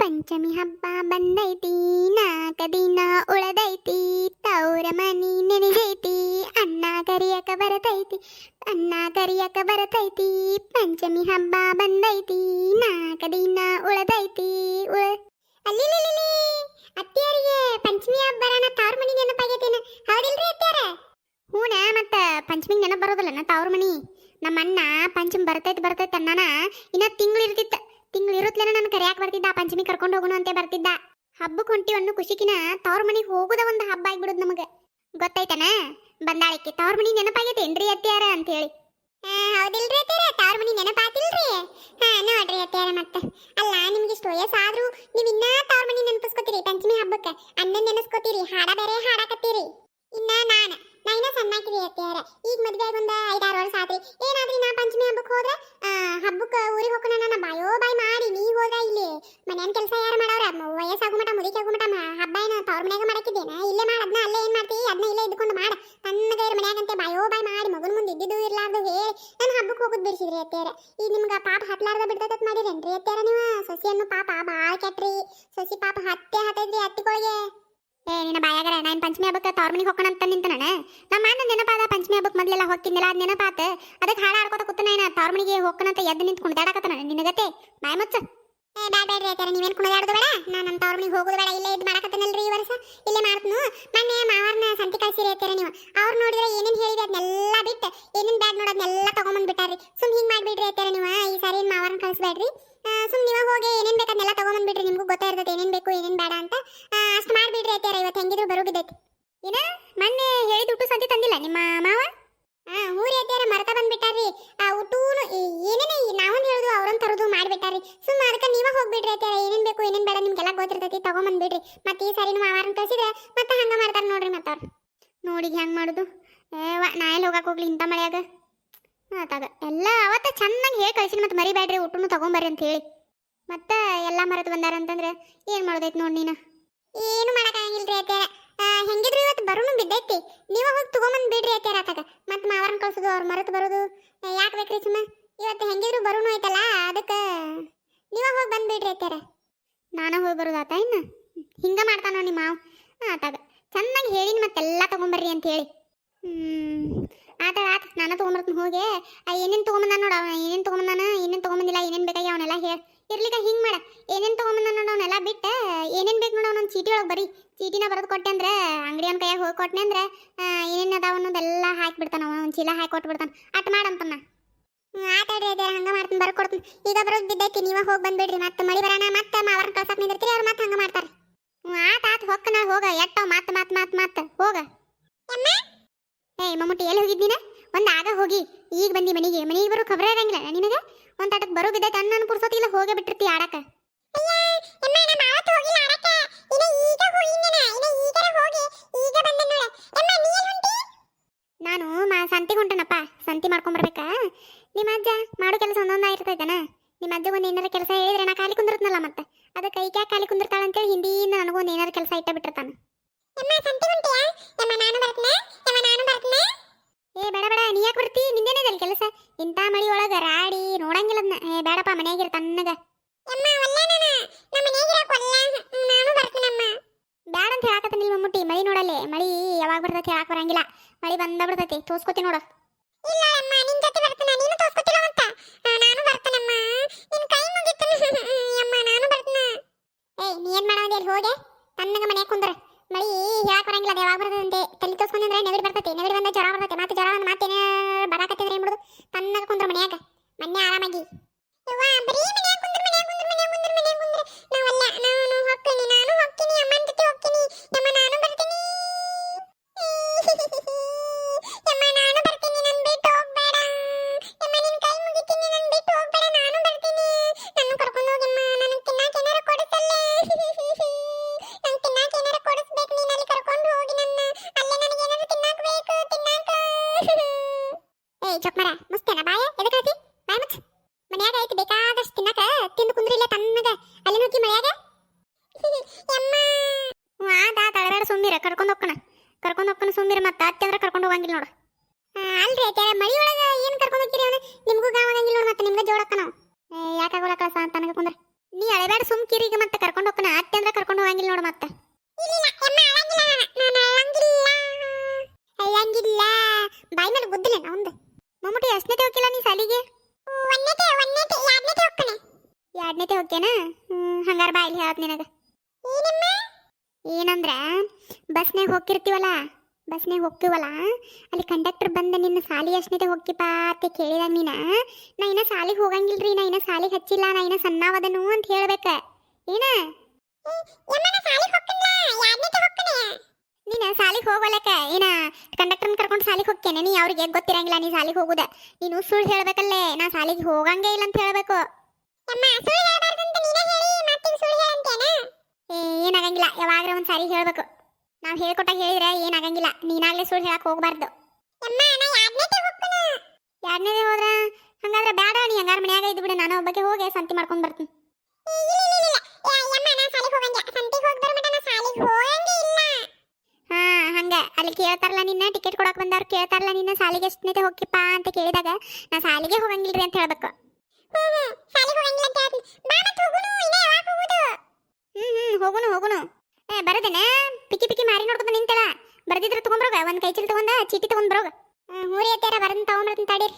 ಪಂಚಮಿ ಹಬ್ಬ ಬಂದೈತಿ, ನಾಲ್ಕ ದಿನ ಉಳದೈತಿ, ತೌರ ಮನಿ ನೆನೆದೈತಿ, ಅನ್ನ ಕರಿಯಕ ಬರತೈತಿ, ಅನ್ನ ಕರಿಯಕ ಬರತೈತಿ, ಪಂಚಮಿ ಹಬ್ಬ ಬಂದೈತಿ, ನಾಲ್ಕ ದಿನ ಉಳದೈತಿ, ಉಳ ಅಲ್ಲಿ ಅತ್ತಿಯರಿಗೆ ಪಂಚಮಿ ಹಬ್ಬ ಬರೋಣ, ತವ್ರ ಮನಿ ನೆನಪಾಗೈತೇನ? ಹೌದಿಲ್ರಿ ಅತ್ತಿಯರ? ಹೂನ, ಮತ್ತ ಪಂಚಮಿ ನೆನಪು ಬರೋದಿಲ್ಲ ತವ್ರ ಮನಿ? ನಮ್ಮ ಅಣ್ಣ ಪಂಚಮಿ ಬರ್ತೈತಿ ಬರ್ತೈತಿ ಅಣ್ಣನ ಇನ್ನ ತಿಂಗಳು ಇರ್ತಿತ್ತ. ತಿಂಗಳು ಇರುತ್ತಲೇನ ನನ್ನ ಕರಿಯಾಕ ಬರ್ತಿದ್ದ? ಪಂಚಮಿ ಕರ್ಕೊಂಡು ಹೋಗೋಣ ಅಂತ ಬರ್ತಿದ್ದ. ಹಬ್ಬಕ್ಕೆ ಹೊಂಟಿ ಅನ್ನೋ ಖುಷಿಕಿನ ತವ್ರ ಮನೆಗೆ ಹೋಗೋದ ಒಂದು ಹಬ್ಬ ಆಗ್ಬಿಡುದು ನಮಗೆ. ಗೊತ್ತೈತನ ಬಂದಾಳಕ್ಕೆ ತವ್ರ ಮನಿ ನೆನಪಾಗೈತೇನ್ರಿ ಅತ್ತಿಯಾರ ಅಂತ ಹೇಳಿ ಹೌದಿಲ್ರಿ ಅತ್ತಿಯಾರ, ತವ್ರ ಮನಿ ನೆನಪಾತಿಲ್ರಿ? ಹಾ, ನೋಡ್ರಿ ಅತ್ತಿಯಾರ ಮತ್ತೆ. ಅಲ್ಲ, ನಿಮ್ಗೆ ಇಷ್ಟು ವಯಸ್ಸಾದ್ರೂ ನೀವು ಇನ್ನ ತವ್ರ ಮನೆ ನೆನಪಿಸ್ಕೋತೀರಿ ಪಂಚಮಿ ಹಬ್ಬಕ್ಕೆ. ಅನ್ನ ನೆನೆಸ್ಕೋತೀರಿ, ಹಾಡ ಬೇರೆ ಹಾಡಕತ್ತೀರಿ. ಇನ್ನ ನಾನ. ನಾ ಇನ್ನ ಸಣ್ಣಾಕಿರಿ ಅತ್ಯಾರ ಈಗ ಮದ್ವೆ ಆಗಿ ಒಂದು ಐದಾರು ವರ್ಷ ಆತ್ರಿ. ಏನಾದ್ರಿ ನಾ ಪಂಚಮಿ ಹಬ್ಬಕ್ಕೆ ಹೋದ್ರೆ ಹಬ್ಬಕ್ಕೆ ಊರಿಗೆ ಹೋಗೋಣ ನನ್ನ ಬಾಯೋ ಬಾಯ್ ಮಾಡಿ ನೀ ಹೋದ್ರ ಇಲ್ಲಿ ಮನ್ಯಾನ ಕೆಲಸ ಯಾರು ಮಾಡವ್ರ? ವಯಸ್ಸಾಗು ಮಟ, ಮುದುಕಿ ಆಗು ಮಟ ಹಬ್ಬ ಏನು ತವ್ರ ಮನ್ಯಾಗ ಮಾಡಕ್ಕಿದ್ದೇನ? ಇಲ್ಲೇ ಮಾಡ ಅದನ್ನ ಅಲ್ಲೇ ಏನ್ ಮಾಡ್ತಿ? ಅದನ್ನ ಇಲ್ಲೇ ಇದ್ಕೊಂಡು ಮಾಡ. ತನ್ನಗ ಇರ್ ಮನ್ಯಾಗಂತೆ ಬಾಯೋ ಬಾಯ್ ಮಾಡಿ ಮಗನ ಮುಂದೆ ಇದ್ದಿದ್ದು ಇರ್ಲಾರ್ದು ಹೇಳಿ ನಾನು ಹಬ್ಬಕ್ಕೆ ಹೋಗೋದು ಬಿಡಿಸಿದ್ರಿ ಅತ್ಯಾರ ಈಗ ನಿಮ್ಗೆ ಪಾಪ ಹತ್ಲಾರ್ದ ಬಿಡ್ತೈತೆ ಮಾಡಿರೇನ್ರಿ ಅತ್ಯಾರ ನೀವು? ಸೊಸಿಯನ್ನು ಪಾಪ ಭಾಳ ಕೆಟ್ರಿ. ಸೊಸಿ ಪಾಪ ಹತ್ತೆ ಹತ್ತೈದ್ರಿ ಹತ್ತಿಗಳಿಗೆ ಏ, ನಿನ್ನ ಬಾಯಾಗರ ನಾನು ಪಂಚಮಿ ಹಬ್ಬಕ್ಕೆ ತವ್ರ ಮನೆಗೆ ಹೋಗೋಣ ಅಂತ ನಿಂತ ನಮ್ಮ ಅಣ್ಣ ನೆನಪಾದ ಪಂಚಮಿ ಹಬ್ಬಕ್ಕೆ ಮೊದಲೆಲ್ಲ ಹೋಗ್ತಿದ್ದಿಲ್ಲ ಅದು ನೆನಪಾತ. ಅದಕ್ಕೆ ಹಾಡು ಆಡ್ಕೋತ ಕೂತ ನಾನು ತವ್ರ ಮನೆಗೆ ಹೋಗ್ಕನಂತ ಎದ್ದು ನಿಂತು ಕುಣಿದಾಡಕತ್ತ ನಾನು ನಿನಗತ್ತೆ ಬಾಯ್ ಮುಚ್ಚ. ಏ, ಬ್ಯಾಡ ಬೇಡ್ರಿ ಆಯ್ತಾರ ನೀವೇನು ಕುಣಿದಾಡೋದು ಬೇಡ? ನಾನು ನಮ್ಮ ತವ್ರ ಹೋಗೋದು ಬೇಡ, ಇಲ್ಲೇ ಇದು ಮಾಡಕತ್ತೇನಲ್ರಿ ಈ ವರ್ಷ? ಇಲ್ಲೇ ಮಾಡ್ತನು. ಮೊನ್ನೆ ಸಂತಿ ಕಳ್ಸಿರಿ ನೀವು. ಅವ್ರು ನೋಡಿದ್ರೆ ಏನೇನು ಹೇಳಿದ್ರೆ ಅದನ್ನೆಲ್ಲ ಬಿಟ್ಟು, ಏನೇನು ಬ್ಯಾಡ್ ನೋಡೋದನ್ನೆಲ್ಲ ತಗೊಂಬಂದ್ಬಿಟ್ಟಾರಿ ಸುಮ್ ಹಿಂಗೆ ಮಾಡಿಬಿಡ್ರಿ ಆಯ್ತಾರ ನೀವು ಈ ಸಾರಿ ಮಾವರನ್ನ ಕಳಿಸ್ಬೇಡ್ರಿ. ಸುಮ್ ನೀವ ಹೋಗಿ ಏನೇನು ಬೇಕು ಅದನ್ನೆಲ್ಲ ತಗೊಂಬಂದ್ಬಿಡ್ರಿ ನಿಮಗೂ ಇರ್ತದೆ ಏನೇನು ಬೇಕು, ಏನೇನು ಬೇಡ ಅಂತ. ಅಷ್ಟು ಮಾಡಿಬಿಡ್ರಿ ಆಯ್ತಾರ ಇವತ್ತು ಹೆಂಗಿದ್ರು ಬರೋಗಿದ್ದೈತಿ ಏನ, ಮೊನ್ನೆ ಹೇಳಿದ ಹುಟ್ಟು ಸಂತಿ ತಂದಿಲ್ಲ ನಿಮ್ಮ ಮಾವ? ಹಾಂ ಊರಿ ಅತ್ಯಾರ ಮರತ ಬಂದ್ಬಿಟ್ಟಾರ್ರಿ. ಆ ಊಟೂನು ಏನೇನೇ ನಾವೊಂದು ಹೇಳುದು ಅವ್ರೊಂದು ತರೋದು ಮಾಡ್ಬಿಟ್ಟಾರ್ರಿ. ಸುಮ್ಮ ಅದಕ್ಕೆ ನೀವ ಹೋಗ್ಬಿಡ್ರಿ ಅತ್ಯಾರ ಏನೇನು ಬೇಕು, ಏನೇನ್ ಬೇಡ ನಿಮ್ಗೆಲ್ಲ ಗೊತ್ತಿರ್ತೈತಿ ತಗೊಂಬಂದ್ಬಿಡ್ರಿ ಮತ್ತೆ ಈ ಸಾರಿ ಮಾವಾರನ್ ಕಳಿಸಿದ್ರೆ ಮತ್ತೆ ಹಂಗೆ ಮಾಡ್ತಾರೆ ನೋಡ್ರಿ ಮತ್ತ ನೋಡಿ ಹೆಂಗ್ ಮಾಡುದು? ಏವ ನಾ ಎಲ್ಲಿ ಹೋಗಕ್ಕೆ ಹೋಗ್ಲಿ ಇಂಥ ಮಳೆಯಾಗ? ಆತಾಗ ಎಲ್ಲ ಅವತ್ತ ಚೆನ್ನಾಗಿ ಹೇಳಿ ಕಳಿಸಿನ ಮತ್ತೆ ಮರಿಬೇಡ್ರಿ ಊಟನು ತಗೊಂಬರ್ರಿ ಅಂತ ಹೇಳಿ. ಮತ್ತೆ ಎಲ್ಲ ಮರೆತು ಬಂದಾರ ಅಂತಂದ್ರೆ ಏನು ಮಾಡೋದೈತೆ ನೋಡಿ ನೀನು? ಏನು ಮಾಡಕ್ಕಾಗಿಲ್ರಿ ಅತ್ಯಾರ ಹೆಂಗಿದ್ರು ಇವತ್ತು ಬರೋನು ಬಿದ್ದೈತಿ. ನೀವು ಹೋಗಿ ತಗೊಂಬಂದ್ ಬಿಡ್ರಿ ಅತ್ಯಾರ ಆತಾಗ ಮತ್ತೆ ಮಾವರನ್ ಕಳ್ಸೋದು ಅವ್ರ ಮರೆತು ಬರೋದು. ಯಾಕೆ ಬೇಕ್ರಿ ಸುಮ್ಮ? ಇವತ್ತು ಹೆಂಗಿದ್ರು ಬರೋನು ಐತಲ್ಲ ಅದಕ್ಕೆ ನೀವಾಗ ಹೋಗಿ ಬಂದ್ಬಿಡ್ರಿ ಅತ್ಯಾರ ನಾನು ಹೋಗಿ ಬರೋದಾತ ಇನ್ನು? ಹಿಂಗೆ ಮಾಡ್ತಾನ ನಿಮ್ಮ ಮಾವ? ಆತಾಗ ಚೆನ್ನಾಗಿ ಹೇಳಿನಿ ಮತ್ತೆಲ್ಲ ತಗೊಂಬರ್ರಿ ಅಂತ ಹೇಳಿ. ಆತ ಆತ, ನಾನು ತಗೊಂಬರ್ತೀನಿ, ಹೋಗಿ. ಏನೇನು ತಗೊಂಬಂದ ನೋಡ ಅವ ಏನೇನು ತಗೊಂಬಂದಾನ, ಏನೇನು ತಗೊಂಬಂದಿಲ್ಲ, ಏನೇನು ಬೇಕಾಗಿ ಅವನೆಲ್ಲ ಹೇಳಿ. ಇರ್ಲಿಕ್ಕ ಹಿಂಗೆ ಮಾಡ. ಏನೇನು ತಗೊಂಬಂದ ನೋಡ ಅವನೆಲ್ಲ ಬಿಟ್ಟು, ಏನೇನು ಬೇಕು ನೋಡ ಅವನೊಂದು ಚೀಟಿ ಒಳಗೆ ಬರೀ. ಚೀಟಿನ ಬರೆದು ಕೊಟ್ಟೆ ಅಂದ್ರೆ ಅವ್ನ ಕೈಯಾಗ ಹೋಗಿ ಕೊಟ್ಟನೆ ಅಂದ್ರೆ ಏನೇನು ಅದಾವ ಅನ್ನೋದೆಲ್ಲ ಹಾಕಿಬಿಡ್ತಾನ ಅವ ಒಂದು ಚೀಲ ಹಾಕಿ ಕೊಟ್ಬಿಡ್ತಾನೆ ಅಟ್ ಮಾಡಂತನ್ನ ಆಟಾಡ್ರಿ ಅದೇ ಹಂಗ ಮಾಡ್ತೀನಿ ಬರ್ಕೊಡ್ತೀನಿ ಈಗ ಬರೋದು ಬಿದ್ದೈತಿ, ನೀವ ಹೋಗಿ ಬಂದ್ಬಿಡ್ರಿ. ಮತ್ತೆ ಮಳಿ ಬರೋಣ ಮತ್ತೆ ಮಾವರ್ನ ಕಳ್ಸಕ್ಕೆ ನಿಂದಿರ್ತೀರಿ, ಅವ್ರು ಮತ್ತೆ ಹಂಗ ಮಾಡ್ತಾರೆ ಹ್ಞೂ ಆತ ಆತ ಹೊಕ್ಕನ ಹೋಗ, ಎಟ್ಟ, ಮಾತ್ ಮಾತ್ ಮಾತ್ ಮಾತ್. ಹೋಗ. ಏಯ್ ಮಮ್ಮುಟ್ಟಿ ಎಲ್ಲಿ ಹೋಗಿದ್ ನೀನ? ಒಂದ್ ಆಗ ಹೋಗಿ. ಈಗ ಬಂದಿ ಮನೆಗೆ. ಮನೆಗೆ ಬರೋ ಖಬರ ಇರಂಗಿಲ್ಲ ನಿನಗ? ಒಂದ್ ಆಟಕ್ ಬರೋ ಬಿದ್ದೈತೆ ಅಣ್ಣನ ಪುರ್ಸೋತಿಲ್ಲ ಹೋಗೇ ಬಿಟ್ಟಿರ್ತಿ ಆಡಕ. ನಾನು ಮಾ ಸಂತಿ ಹೊಂಟನಪ್ಪ. ಸಂತಿ ಮಾಡ್ಕೊಂಬರ್ಬೇಕಾ ನಿಮ್ಮ ಅಜ್ಜ ಮಾಡೋ ಕೆಲಸ ಒಂದೊಂದು ಇರ್ತೈತನ ನಿಮ್ಮ ಅಜ್ಜ ಒಂದು ಏನಾರ ಕೆಲಸ ಹೇಳಿದ್ರೆ ನಾ ಖಾಲಿ ಕುಂದಿರ್ತನಲ್ಲ ಮತ್ತೆ? ಅದಕ್ಕೆ ಕೈ ಖಾಲಿ ಕುಂದಿರ್ತಾಳ ಅಂತೇಳಿ ಹಿಂದಿಯಿಂದ ನನಗೊಂದು ಏನಾರ ಕೆಲಸ ಇಟ್ಟ ಬಿಟ್ಟಿರ್ತಾನೆ. ಏ ಬೇಡ ಬೇಡ ನೀ ಯಾಕೆ ಬರ್ತಿ? ನಿಂದೇನಿದಲ್ ಕೆಲಸ? ಇಂಥ ಮಳಿ ಒಳಗ ರಾಡಿ ನೋಡಂಗಿಲ್ಲ ಅದ್ನ ಏ ಬೇಡಪ್ಪ ಮನ್ಯಾಗಿರ ತನ್ನಗ ಬ್ಯಾಡ ಅಂತ ಹೇಳಕತ್ತನಿಲ್ ಮಮ್ಮುಟ್ಟಿ ಮಳಿ ನೋಡಲ್ಲಿ. ಮಳಿ ಯಾವಾಗ ಬರ್ತೈತಿ ಹೇಳಕ್ ಬರಂಗಿಲ್ಲ. ಮಳಿ ಬಂದ ಬಿಡ್ತೈತಿ. ತೋರ್ಸ್ಕೊತಿ ನೋಡು. ಇಲ್ಲ ಅಮ್ಮ ನಿನ್ ಜೊತೆ ಬರ್ತೀನಿ ನೀನು ಬರ್ತಾನಮ್ಮ ನಿನ್ ಕೈ ಮುಗಿತಾನ ಅಮ್ಮ, ನಾನು ಬರ್ತಾನ. ಏಯ್, ನೀ ಏನ್ ಮಾಡೋದಿ ಅಲ್ಲಿ ಹೋಗೆ. ತನ್ನಗ ಮನೆ ಕುಂದ್ರ. ಮಳಿ ಹೇಳಕ್ ಬರಂಗಿಲ್ಲ, ಅದು ಯಾವಾಗ ಬರ್ತದಂತೆ ತಲೆ ತೋರ್ಸ್ಕೊಂಡ್ರೆ ನೆಗಡಿ ಬರ್ತೈತಿ. ನೆಗಡಿ ಬಂದ ಜ್ವರ ಬರ್ತೈತಿ. ಮತ್ತೆ ಜ್ವರ ಬಂದ ಮತ್ತೆ ಬರಾಕತ್ತಿದ್ರೆ ಏನ್ ಬಿಡುದು ತನ್ನಗ ಕುಂದ್ರ ಮನ್ಯಾಗ. ಮನ್ಯ ಆರಾಮಾಗಿ. ಯವ್ವ, ಬರೀ ಮನ್ಯಾಗ ಕುಂದ್ರ ಏಯ್ ಚೊಕ್ಮರ ಮುಸ್ತೇನ ಬಾಯ ಎದಕ್ಕೆ ಹೇಳ್ತಿ ಬಾಯ ಮುಚ್ಚ. ಮನ್ಯಾಗ ಐತಿ, ಬೇಕಾದಷ್ಟು ತಿನ್ನಕ ತಿಂದು ಕುಂದ್ರಿಲ್ಲ ತನ್ನಗ ಅಲ್ಲಿ ಹೋಗಿ ಮನ್ಯಾಗ. ಯಮ್ಮ ಆದ ತಳಬೇಡ ಸುಮ್ಮಿರ ಕರ್ಕೊಂಡು ಹೋಗ್ಕಣ. ಕರ್ಕೊಂಡು ಹೋಗ್ಕಣ ಸುಮ್ಮಿರ ಮತ್ತೆ ಅತ್ತೆ ಅಂದ್ರೆ ಕರ್ಕೊಂಡು ಹೋಗಂಗಿಲ್ಲ ನೋಡು. ಅಲ್ರಿ ಅತ್ಯಾರ ಮಳಿ ಒಳಗ ಏನು ಕರ್ಕೊಂಡು ಹೋಗ್ತೀರಿ ಅವನು? ನಿಮ್ಗೂ ಗಾವಾಗಂಗಿಲ್ಲ ನೋಡು ಮತ್ತೆ ನಿಮ್ಗೆ ಜೋಡಕ್ಕ ನಾವು. ಯಾಕಾಗೋಲ್ಲ ಕಳಸ ಅಂತ ನನಗೆ ಕುಂದ್ರ. ನೀ ಅಳಬೇಡ ಸುಮ್ಕಿರಿ ಈಗ ಮತ್ತೆ ಕರ್ಕೊಂಡು ಹೋಗ್ತಾನ ಅತ್ತೆ ಅಂದ್ರೆ ಕರ್ಕೊಂಡು ಹೋಗಂಗಿಲ್ಲ ನೋಡು ಮತ್ತೆ. ಅಳಂಗಿಲ್ಲ ಬಾಯಿ ಮೇಲೆ ಗುದ್ದಿಲ್ಲ ಒಂದು ಮಮ್ಮುಟಿ ಎಷ್ಟನೇತೆ ಹೋಗಿಲ್ಲ ನೀ ಸಾಲಿಗೆ ಒಂದನೇತೆ ಒಂದನೇತೆ ಎರಡನೇತೆ ಹೋಗ್ತಾನೆ ಹ್ಮ್ ಹಂಗಾರ ಬಾಯಿಲಿ ಹೇಳತ್ ನಿನಗ. ಏನಂದ್ರ ಬಸ್ನಾಗ ಹೋಗಿರ್ತೀವಲ್ಲ ಬಸ್ನಾಗ ಹೋಗ್ತೀವಲ್ಲ ಅಲ್ಲಿ ಕಂಡಕ್ಟರ್ ಬಂದ ನಿನ್ನ ಸಾಲಿ ಅಷ್ಟನೇ ಹೋಗ್ತಿಪ್ಪ ಅಂತ ಕೇಳಿದ ನೀನ ನಾ ಇನ್ನ ಸಾಲಿಗೆ ಹೋಗಂಗಿಲ್ರಿ ನಾ ಇನ್ನ ಸಾಲಿಗೆ ಹಚ್ಚಿಲ್ಲ ನಾ ಇನ್ನ ಸಣ್ಣವದನು ಅಂತ ಹೇಳ್ಬೇಕ. ಏನ? ನೀನ ಸಾಲಿಗೆ ಹೋಗಲಕ ಏನ ಕಂಡಕ್ಟರ್ನ ಕರ್ಕೊಂಡು ಸಾಲಿಗೆ ಹೋಗ್ತೇನೆ ನೀ ಅವ್ರಿಗೆ ಗೊತ್ತಿರಂಗಿಲ್ಲ ನೀ ಸಾಲಿಗೆ ಹೋಗುದ. ನೀನು ಸುಳ್ಳು ಹೇಳ್ಬೇಕಲ್ಲೇ ನಾ ಸಾಲಿಗೆ ಹೋಗಂಗೇ ಇಲ್ಲ ಅಂತ ಹೇಳ್ಬೇಕು. ಏನಾಗಂಗಿಲ್ಲ. ಯಾವಾಗ್ರ ಒಂದ್ ಸಾರಿ ಹೇಳ್ಬೇಕು. ನಾವ್ ಹೇಳ್ಕೊಟ್ಟಾಗ ಹೇಳಿದ್ರೆ ಏನಾಗಂಗಿಲ್ಲ. ನೀನಾಗ್ಲೇ ಸುಳ್ಳು ಹೇಳಕ್ ಹೋಗ್ಬಾರ್ದು. ಎರಡನೇದೇ ಹೋದ್ರ? ಹಂಗಾದ್ರೆ ಬೇಡ ನೀ, ಹಂಗಾರ ಮನ್ಯಾಗ ಇದ್ದು ಬಿಡು. ನಾನು ಒಬ್ಬಕ್ಕೆ ಹೋಗಿ ಸಂತಿ ಮಾಡ್ಕೊಂಡ್ ಬರ್ತೀನಿ. ಹಾ, ಹಂಗ. ಅಲ್ಲಿ ಕೇಳ್ತಾರಲ್ಲ ನಿನ್ನ, ಟಿಕೆಟ್ ಕೊಡಕ್ ಬಂದವ್ರು ಕೇಳ್ತಾರಲ್ಲ ನಿನ್ನ ಸಾಲಿಗೆ ಎಷ್ಟನೇತೆ ಹೋಗಿಪ್ಪ ಅಂತ ಕೇಳಿದಾಗ ನಾ ಸಾಲಿಗೆ ಹೋಗಂಗಿಲ್ರಿ ಅಂತ ಹೇಳ್ಬೇಕು. ಹೋಗುನು ಏ ಬರದೇನೆ ಪಿಕ್ಕಿ ಪಿಕ್ಕಿ ಮಾರಿ ನೋಡ್ಕೊಂಡ್ ನಿಂತಳ ಬರ್ದಿದ್ರೆ ತಗೊಂಡ್ರೋಗ ಒಂದ್ ಕೈ ಚೀಲ ತಗೊಂಡ ಚೀಟಿ ತಗೊಂಡ್ ಬರೋಗ ಹ್ಞೂ ರೀ ಅತ್ಯಾರ ಬರದ್ ತಗೊಂಡ್ಬರ್ತೀನಿ ತಡೀರಿ